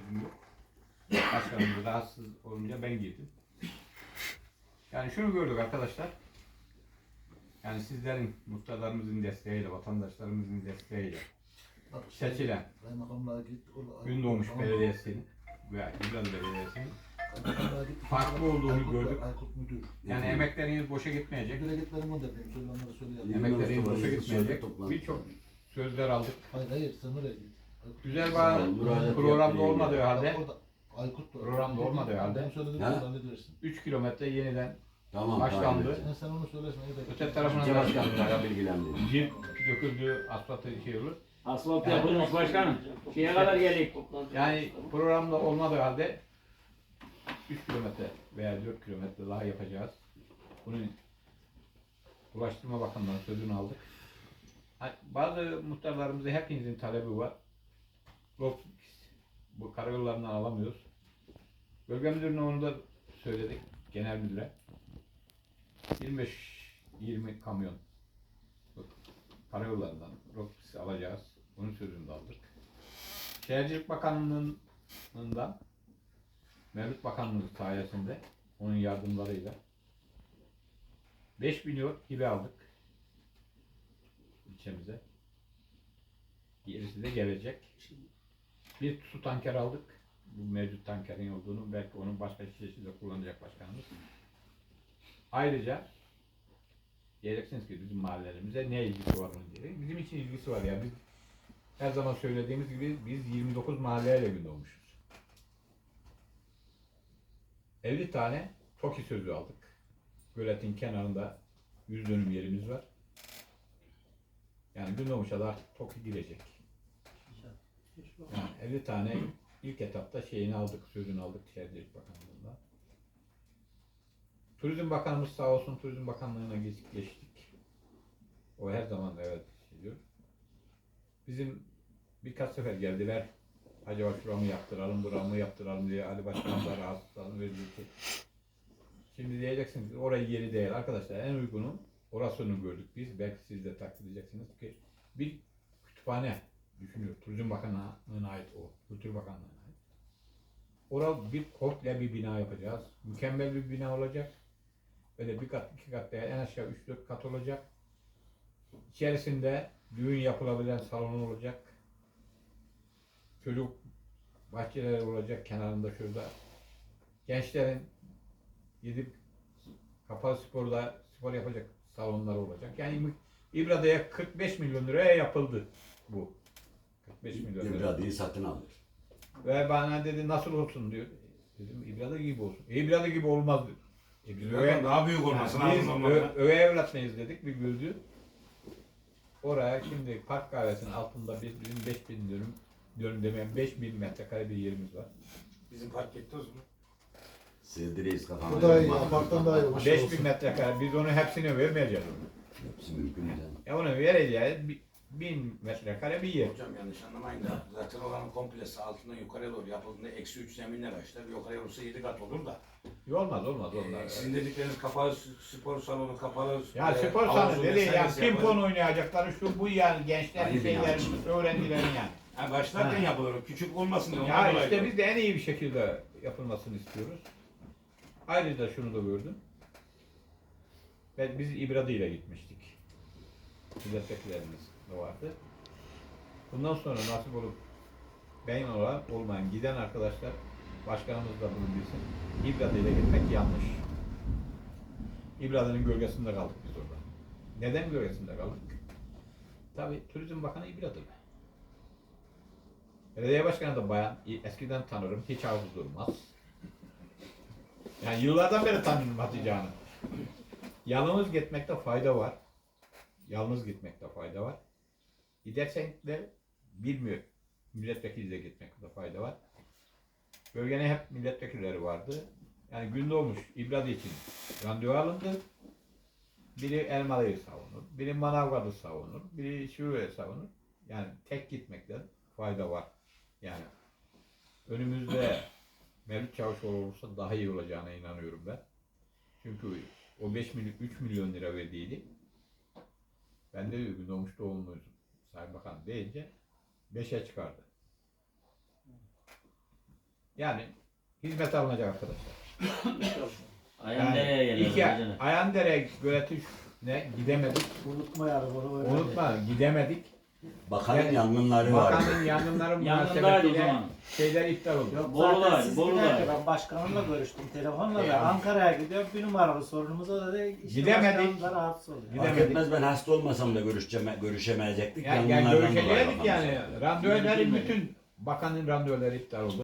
lüzum yok. Başkanımız rahatsız olunca ben girdim. Yani şunu gördük arkadaşlar. Yani sizlerin, muhtarlarımızın desteğiyle, vatandaşlarımızın desteğiyle Bak, seçilen Kaymakamlığa git. orada- Gündoğmuş Tamam. Belediyesi'nin ve İbrahim Belediyesi'nin farklı olduğunu gördük. Yani emekleriniz boşa gitmeyecek. Emekleriniz boşa gitmeyecek. Birçok sözler aldık. Hayır hayır git. Aykut- Güzel müracaat programda yapmayın. olmadığı halde Orada Aykut da. Programda olmadığı halde- Ben söyledim Ha? sen halledersin. 3 kilometre yeniden Tamam. Başlandı. takip edeceğim. Sen, sen onu söylesin. iyi de- öte tarafına da başkanlığa bilgilendirin. bir döküldü, asfaltı şey olur. Asfalt Yani- yapılmış başkanım. Şeye kadar gelip. Yani programda olmadığı halde 3 kilometre veya 4 kilometre daha yapacağız. Bunun Ulaştırma Bakanlığı'nın sözünü aldık. Ha, Bazı muhtarlarımızda hepinizin talebi var. Yok, bu karayollarından alamıyoruz. Bölge müdürüne onu da söyledik. Genel müdüre. 25-20 kamyon bu karayollarından Rockpist'i alacağız. Bunun sözünü de aldık. Şehircilik Bakanlığı'ndan Mevlüt Bakanlığı sayesinde onun yardımlarıyla 5 milyon hibe aldık ilçemize. Gerisi de gelecek. Bir su tanker aldık. Bu mevcut tankerin olduğunu belki onun başka şişesi de kullanacak başkanımız. Ayrıca diyeceksiniz ki bizim mahallelerimize ne ilgisi var onun diye. Bizim için ilgisi var ya. Biz her zaman söylediğimiz gibi biz 29 mahalleyle gün doğmuşuz. 50 tane TOKİ sözü aldık. Göletin kenarında 100 dönüm yerimiz var. Yani Gündoğmuş'a da artık TOKİ girecek. Yani 50 tane ilk etapta şeyini aldık, sözünü aldık Şehircilik Bakanlığı'ndan. Turizm Bakanımız sağ olsun Turizm Bakanlığı'na geç- geçtik. O her zaman da evet şey diyor. Bizim birkaç sefer geldiler. Acaba şuramı yaptıralım, buramı yaptıralım diye Ali Başkanım da rahatsızlandı Şimdi diyeceksiniz orayı yeri değil. Arkadaşlar en uygunu orasını gördük biz. Belki siz de takdir edeceksiniz ki bir kütüphane. Turizm Bakanlığı'na ait o. Kültür Bakanlığı'na ait. Orada bir komple bir bina yapacağız. Mükemmel bir bina olacak. Böyle bir kat, iki kat veya en aşağı üç dört kat olacak. İçerisinde düğün yapılabilen salon olacak. Çocuk bahçeleri olacak kenarında şurada. Gençlerin gidip kapalı sporda spor yapacak salonlar olacak. Yani İbrada'ya 45 milyon liraya yapıldı bu. 45 milyon lira. İbradeyi satın alır. Ve bana dedi nasıl olsun diyor. Dedim İbrada gibi olsun. E, İbrada gibi olmaz dedi. E, biz öve, daha büyük olması yani biz lazım ö, olmalı. öve evlat mıyız dedik bir güldü. Oraya şimdi park kahvesinin altında bir bizim 5000 dönüm dönüm demeyen 5000 metrekare bir yerimiz var. Bizim park etti o zaman. Sığdırıyız kafamıza. Bu daha iyi. Bakın. Aparttan daha iyi. olmuş 5000 olsun. metrekare biz onu hepsini vermeyeceğiz. Hepsi mümkün canım. E onu vereceğiz. bi- 1000 metrekare bir yer. Hocam yanlış anlamayın da zaten oranın komplesi altından yukarıya doğru yapıldığında eksi 3 zeminler açtılar. Yukarıya olursa 7 kat olur da. Olmaz olmaz olmaz. Ee, sizin dedikleriniz kapalı spor salonu, kapalı Ya e, spor salonu dedi ya yapılacak. pimpon oynayacakları şu bu yani gençlerin Aynı bina şeylerin için. öğrencilerin yani. Ha, başlarken Ha. yapılır. Küçük olmasın diye. Ya dolayı işte diyorum. biz de en iyi bir şekilde yapılmasını istiyoruz. Ayrıca şunu da gördüm. Ben, biz İbradı ile gitmiştik. Milletvekillerimiz de vardı. Bundan sonra nasip olup beyin olarak olmayan giden arkadaşlar başkanımız da bunu bilsin. İbradı ile gitmek yanlış. İbradı'nın gölgesinde kaldık biz orada. Neden gölgesinde kaldık? Tabi Turizm Bakanı İbradı. Belediye başkanı da bayan, eskiden tanırım, hiç ağzı durmaz. Yani yıllardan beri tanırım Hatice Hanım. Yalnız gitmekte fayda var. Yalnız gitmekte fayda var. Gidersen de bilmiyor. Milletvekiliyle gitmekte fayda var. Bölgene hep milletvekilleri vardı. Yani gün doğmuş İbrad için randevu alındı. Biri Elmalı'yı savunur, biri Manavgat'ı savunur, biri Şuru'yu savunur. Yani tek gitmekte fayda var. Yani önümüzde Mevlüt Çavuşoğlu olursa daha iyi olacağına inanıyorum ben. Çünkü o 5 milyon, 3 milyon lira verdiydi. Ben de gün doğmuş doğumluydum. Sayın Bakan deyince 5'e çıkardı. Yani hizmet alınacak arkadaşlar. Ayağın nereye Yani geliyor? iki Hocam? Ayandere göleti ne gidemedik. Onu öyle. Unutma gidemedik. Bakanın Yani yangınları var. Bakanın yangınları Yangındaydı o münasebetiyle zaman. şeyler iptal oldu. Yok Bolu'da, zaten siz Bolu'da. giderken ben başkanımla görüştüm telefonla da Ankara'ya gidiyorum bir numaralı sorunumuz o da de işte Gidemedik. başkanım da rahatsız oluyor. Gidemedik. Etmez ben hasta olmasam da görüşeceğime, görüşemeyecektik. Yani, yani Yangınlardan dolayı görüşecektik bakan. yani. Mü? bütün bakanın randevuları iptal oldu.